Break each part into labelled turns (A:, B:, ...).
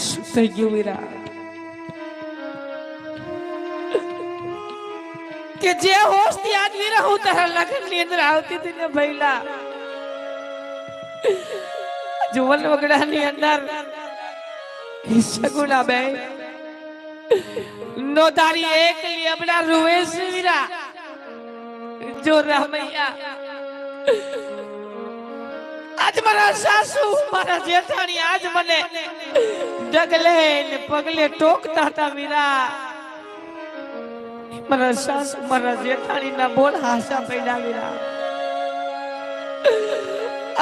A: શું થઈ ગયું વિરાટ કે જે હોશથી આજ વીરા હું તારા લગ્નની અંદર આવતી હતી ને ભૈલા જુવન વગડા ની અંદર સગુણા બે નો તારી એક લીબડા રૂવે વીરા જો રામૈયા આજ મારા સાસુ, મારા જેઠાણી આજ મને ડગલે ને પગલે ટોકતા હતા વીરા. મારા સાસુ, મારા જેઠાણી ના બોલ હાસા પડ્યા વીરા.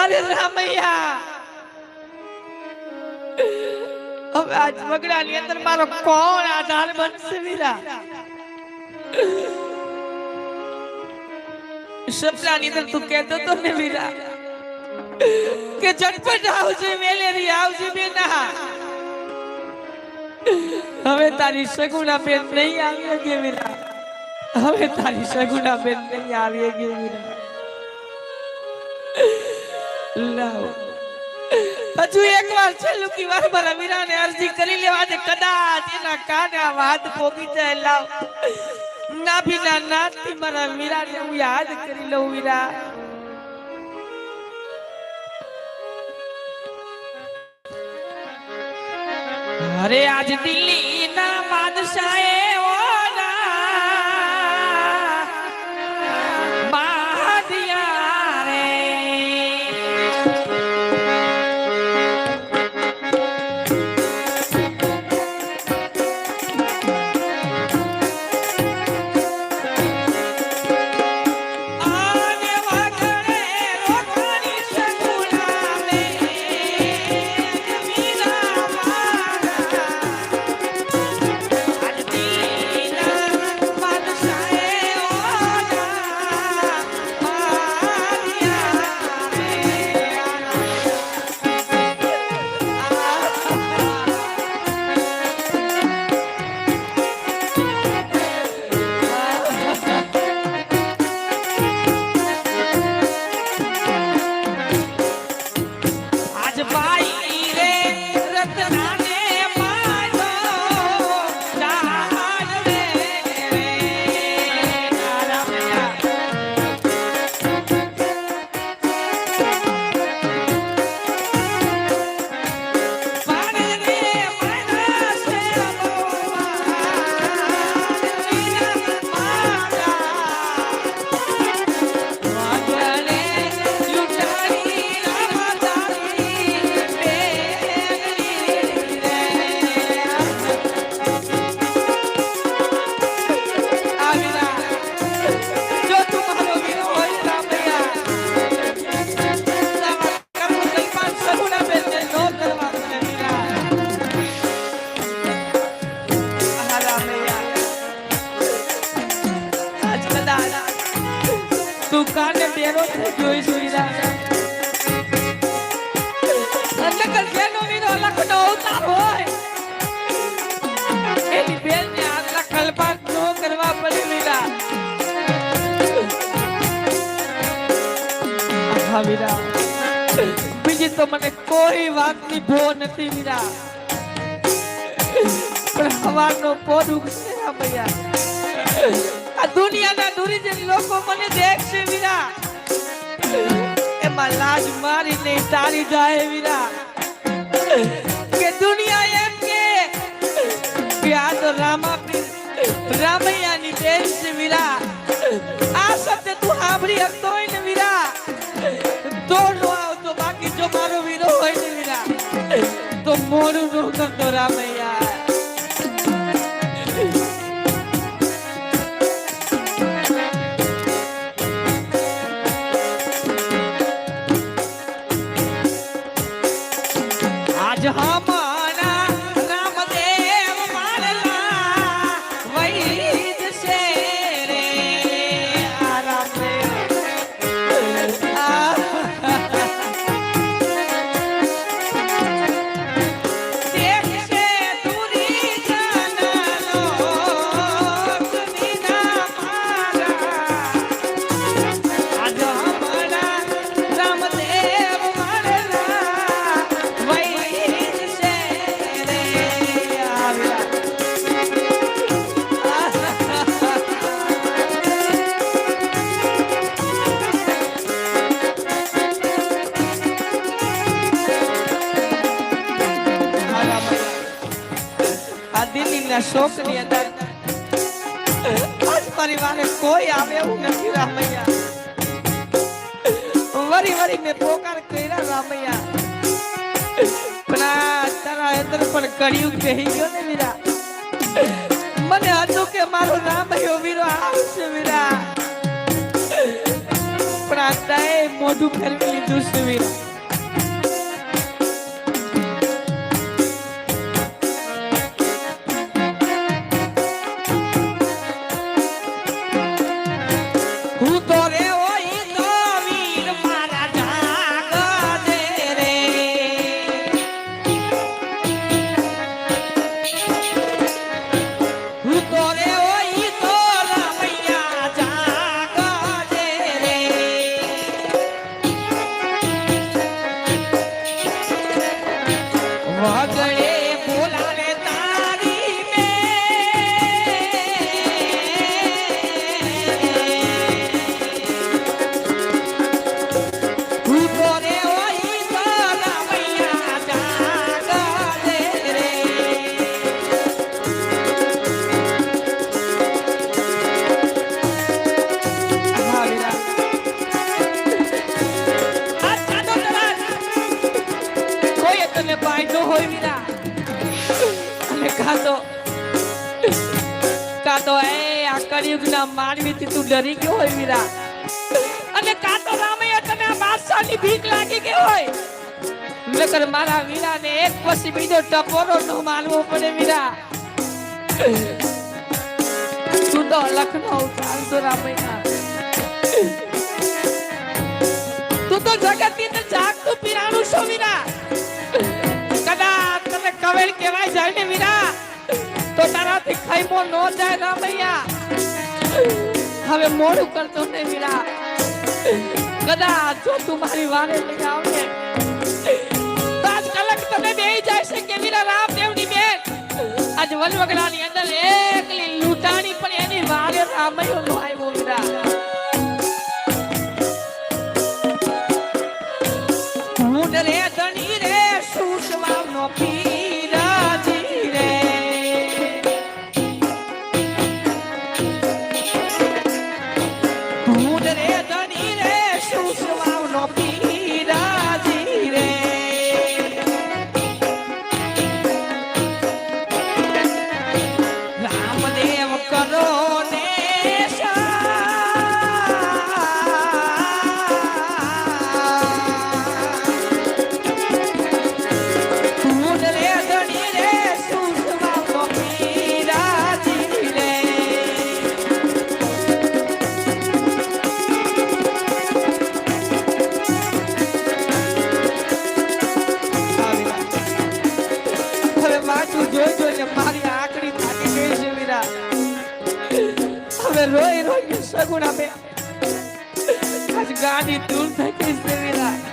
A: અરે રામૈયા, હવે આ વગડા ની અંદર મારો કોણ આધાર બનશે વીરા? સપનાની અંદર તું કહેતો તો ને વીરા કે ઝટપટ આવજે વેલેરી આવજે બેના હવે તારી સગુણા બેન નહીં આવી કે મીરા? હવે તારી સગુણા બેન નહીં આવી કે વીરા લાવ. હજુ એક વાર છેલ્લું કી વાર મારા મીરાને અરજી કરી લેવા દે. કદાચ એના કાના વાત પોગી જાય. લાવ. ના ભીના નાથી મારા મીરાને હું યાદ કરી લઉં વીરા અરે આજ દિલ્હી ના બાદશાહે ઓના તું ને બેરો જોઈ સુઈરા એટલે કે જેનો વીરો લખનો અવતાર હોય. એની બેનને આટલા કલ્પાન નો કરવા પડી વીરા હા વીરા. બીજી તો મને કોઈ વાતની ભો નથી વીરા. પણ હવાનો પોર ઉગશે ભૈયા. આ દુનિયાના દુરીજન લોકો મને દેખશે વીરા. એમાં લાજ મારી નહીં તારી જાય વીરા. કે દુનિયા એમ કે કે આ તો રામા રામૈયાની બેન છે વીરા. આ શબ્દ તું સાંભળી શકતો હોય ને વીરા. તો નો આવતો બાકી જો મારો વીરો હોય ને વીરા. તો મોડું નો કરતો રામૈયા. દિલ્હીના શોકની અંદર પરિવારે કોઈ આવે એવું નથી રામૈયા. વરી વરી મેં પોકાર કર્યા રામૈયા. પણ આ તારા અંદર પણ કળિયુગ બેહી ગયો ને વીરા મને હતું કે મારો રામૈયો વીરો આવશે વીરા પણ આ મોઢું ફેરવી લીધું છે વીરા કોઈ તને હોય મીરા. અને કાં તો કાં તો, એ, આ કળિયુગના માનવીથી તું ડરી ગયો હોય મીરા. અને કાં તો રામૈયા તને આ બાદશાહની ભીખ લાગી ગઈ હોય. નકર મારા વીરાને એક પછી બીજો ટપોરો નો માનવો પડે મીરા. તું તો લખનઉ ચાલતો રામૈયા. તું તો જગતની અંદર જાગતું પીરાણું છો કદાચ કવેલ કહેવાય જાય વીરા. તો તારાથી ખાઈમો ન જાય રામૈયા હવે મોડું કરતો ને વીરા. કદાચ જો તું મારી વારે લઈ આવને આજ કલક તને બે જાય છે કે વીરા રામદેવની બેન. આજ વલવગડાની અંદર એકલી લૂંટાણી પણ એની વારે રામૈયો આવ્યો. રોઈ સગુણા બે આજ ગાડી દૂર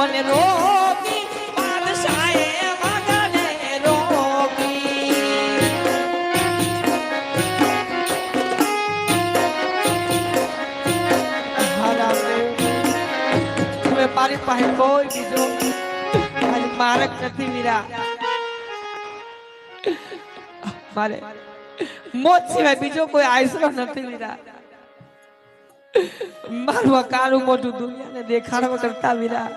A: મને રોકી વીરા મોત સિવાય બીજો કોઈ આશરો નથી મારું. કાળું મોટું દુનિયાને દેખાડવા કરતા વીરા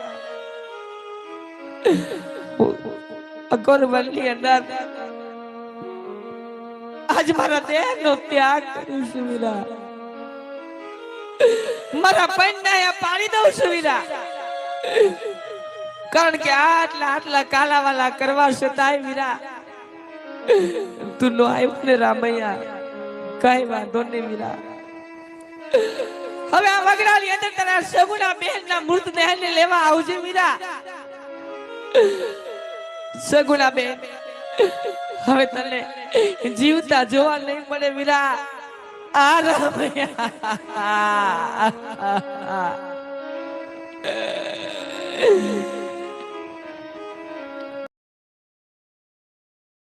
A: અગરબત્તી અંદર. આજ મારા દેહનો ત્યાગ કર્યું છે મારા. પૈણને પાડી દઉં છું વીરા કારણ કે આટલા આટલા કાલાવાલા કરવા છતાંય વીરા તું નો આવ્યો ને રામૈયા. કઈ વાંધો નહીં વીરા હવે આ વગડાની અંદર તારા સગુણા બેન ના મૃતદેહ ને લેવા આવજે વીરા સગુણા બેન હવે તને જીવતા જોવા નહીં મળે વીરા આ રામૈયા